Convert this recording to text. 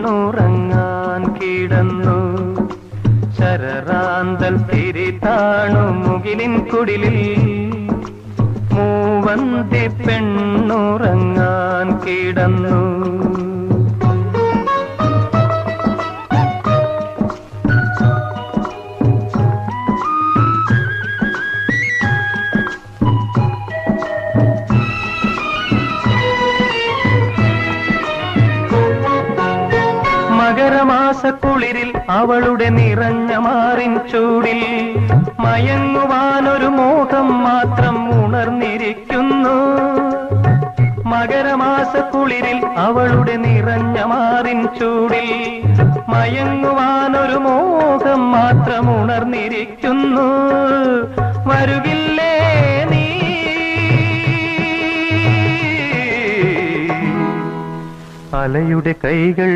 പെണ്ണുറങ്ങാൻ കിടന്നു. ശരറാന്തൽ തിരിതാണു മുകിലിൻ കുടിലിൽ. മൂവന്തി പെണ്ണുറങ്ങാൻ കിടന്നു. മകരമാസക്കുളിരിൽ അവളുടെ നിറഞ്ഞ മാറിൻ ചൂടിൽ മയങ്ങുവാനൊരു മോഹം മാത്രം ഉണർന്നിരിക്കുന്നു. മകരമാസക്കുളിരിൽ അവളുടെ നിറഞ്ഞ മാറിൻ ചൂടിൽ മയങ്ങുവാനൊരു മോഹം മാത്രം ഉണർന്നിരിക്കുന്നു. വരുകില്ലേ നീ? അലയുടെ കൈകൾ